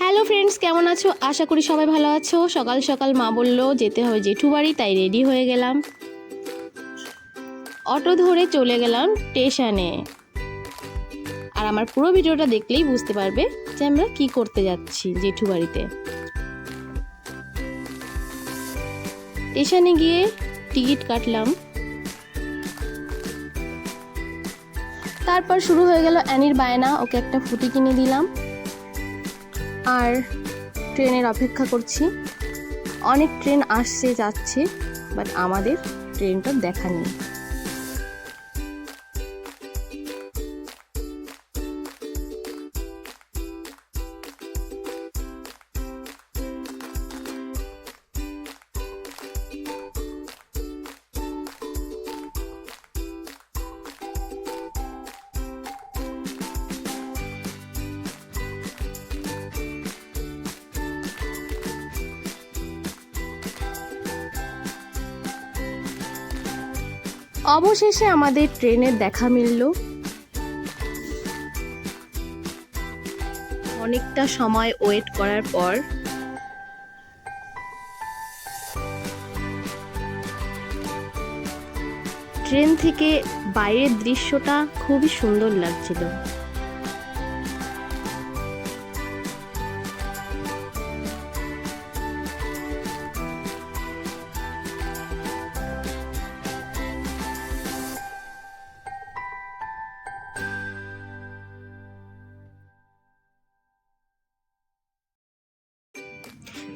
Hello friends, কেমন আছো? আশা করি সবাই ভালো আছো। সকাল সকাল মা বলল, যেতে হবে জেঠু বাড়ি, তাই রেডি হয়ে গেলাম। অটো ধরে চলে গেলাম স্টেশনে। আর আমার পুরো ভিডিওটা দেখলেই বুঝতে পারবে যে আমরা কি করতে যাচ্ছি জেঠু বাড়িতে। স্টেশনে গিয়ে টিকিট কাটলাম। তারপর শুরু হয়ে গেল অ্যানির বায়না। ওকে একটা ফুটি কিনে দিলাম। আর ট্রেনের অপেক্ষা করছি। অনেক ট্রেন আসছে যাচ্ছে বাট আমাদের ট্রেনটা দেখা নেই। অবশেষে আমাদের ট্রেনের দেখা মিলল। অনেকটা সময় ওয়েট করার পর ট্রেন থেকে বাইরের দৃশ্যটা খুবই সুন্দর লাগছিল।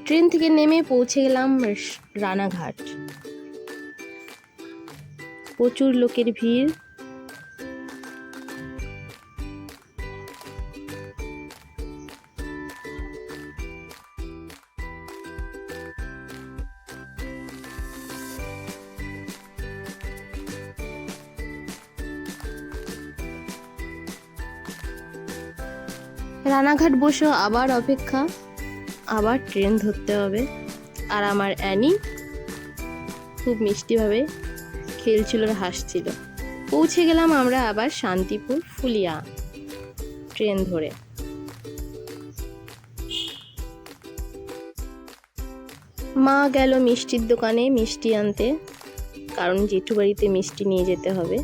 ট্রেন থেকে নেমে পৌঁছে গেলাম রানাঘাট। প্রচুর লোকের ভিড়। রানাঘাট বসেও আবার অপেক্ষা। আবার ট্রেন ধরতে হবে। আর আমার অ্যানি খুব মিষ্টিভাবে খেলছিল আর হাসছিল। পৌঁছে গেলাম আমরা আবার শান্তিপুর ফুলিয়া ট্রেন ধরে। মা গেল মিষ্টির দোকানে মিষ্টি আনতে, কারণ জেঠু বাড়িতে মিষ্টি নিয়ে যেতে হবে।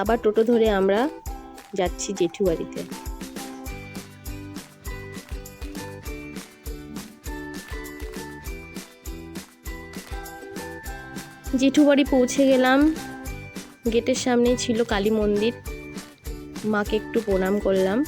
আবার টোটো ধরে আমরা যাচ্ছি জেঠু বাড়িতে। জেঠু বাড়ি পৌঁছে গেলাম। গেটের সামনেই ছিল কালী মন্দির। মাকে একটু প্রণাম করলাম।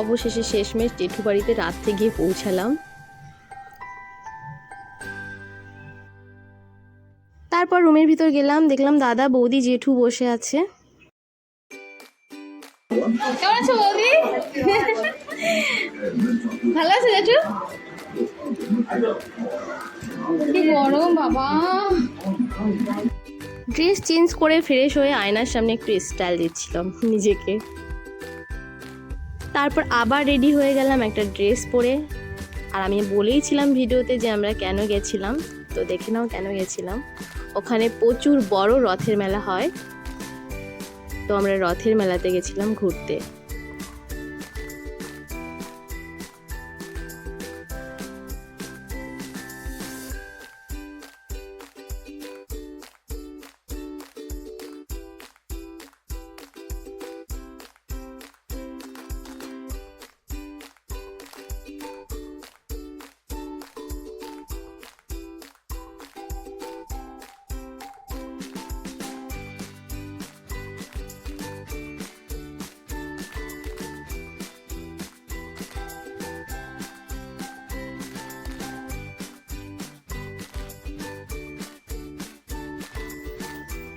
অবশেষে শেষমেশ জেঠু বাড়িতে রাত্রে গিয়ে পৌঁছালাম। তারপর রুমের ভিতর গেলাম দেখলাম দাদা বৌদি জেঠু বসে আছে। কেমন আছো বৌদি? ভালো আছে জেঠু? কি গরম বাবা। ড্রেস চেঞ্জ করে ফ্রেশ হয়ে আয়নার সামনে একটু স্টাইল দিচ্ছিলাম নিজেকে। তারপর আবার রেডি হয়ে গেলাম একটা ড্রেস পরে। আর আমি বলেইছিলাম ভিডিওতে যে আমরা কেন গেছিলাম, তো দেখে নাও কেন গেছিলাম। ওখানে প্রচুর বড় রথের মেলা হয়। তো আমরা রথের মেলাতে গেছিলাম ঘুরতে।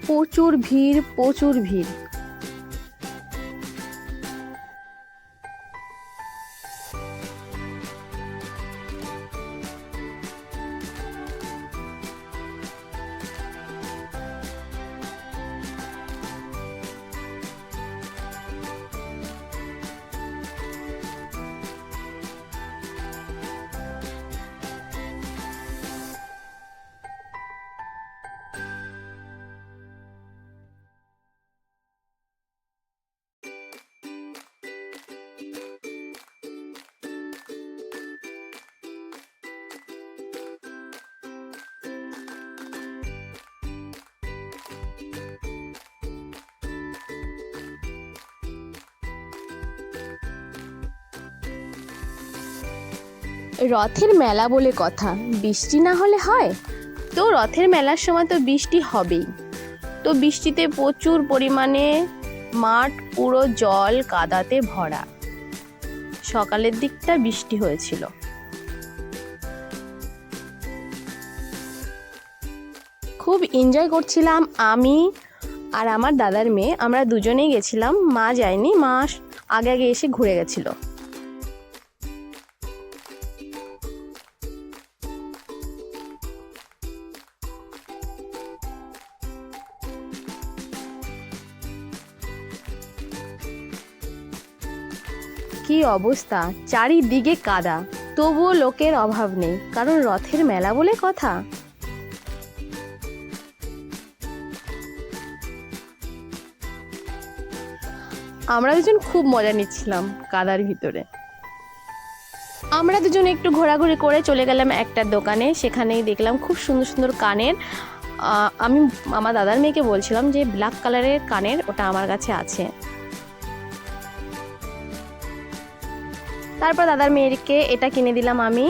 প্রচুর ভিড় প্রচুর ভিড়। রথের মেলা বলে কথা। বৃষ্টি না হলে হয়? তো রথের মেলার সময় তো বৃষ্টি হবেই। তো বৃষ্টিতে প্রচুর পরিমাণে মাঠ পুরো জল কাদাতে ভরা। সকালের দিকটা বৃষ্টি হয়েছিল। খুব এনজয় করছিলাম আমি আর আমার দাদার মেয়ে। আমরা দুজনেই গেছিলাম, মা যায়নি, মা আগে আগে এসে ঘুরে গেছিল। কি অবস্থা? চারিদিকে কাদা। তবুও লোকের অভাব নেই, কারণ রথের মেলা বলে কথা। আমরা দুজন খুব মজা নিচ্ছিলাম কাদার ভিতরে। আমরা দুজন একটু ঘোরাঘুরি করে চলে গেলাম একটা দোকানে, সেখানেই দেখলাম খুব সুন্দর সুন্দর কানের আমি, আমার দাদার মেয়েকে বলছিলাম যে ব্ল্যাক কালারের কানের ওটা আমার কাছে আছে। তারপর দাদার মেয়েকে এটা কিনে দিলাম আমি।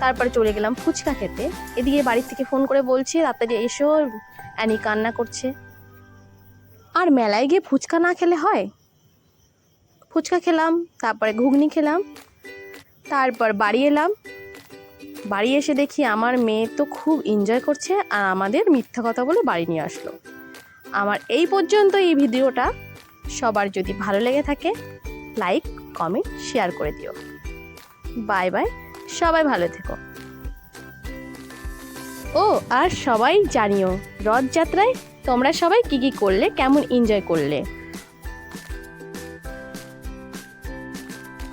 তারপরে চলে গেলাম ফুচকা খেতে। এদিকে বাড়ির থেকে ফোন করে বলছি তাড়াতাড়ি এসো। অ্যানি কান্না করছে। আর মেলায় গিয়ে ফুচকা না খেলে হয়? ফুচকা খেলাম, তারপরে ঘুগনি খেলাম, তারপর বাড়ি এলাম। বাড়ি এসে দেখি আমার মেয়ে তো খুব এনজয় করছে আর আমাদের মিথ্যা কথা বলে বাড়ি নিয়ে আসলো। আমার এই পর্যন্ত এই ভিডিওটা। সবার যদি ভালো লেগে থাকে লাইক কমেন্ট শেয়ার করে দিও। বাই বাই সবাই ভালো থেকো। ও, আর সবাই জানিও, রথযাত্রায় তোমরা সবাই কি কি করলে, কেমন এনজয় করলে?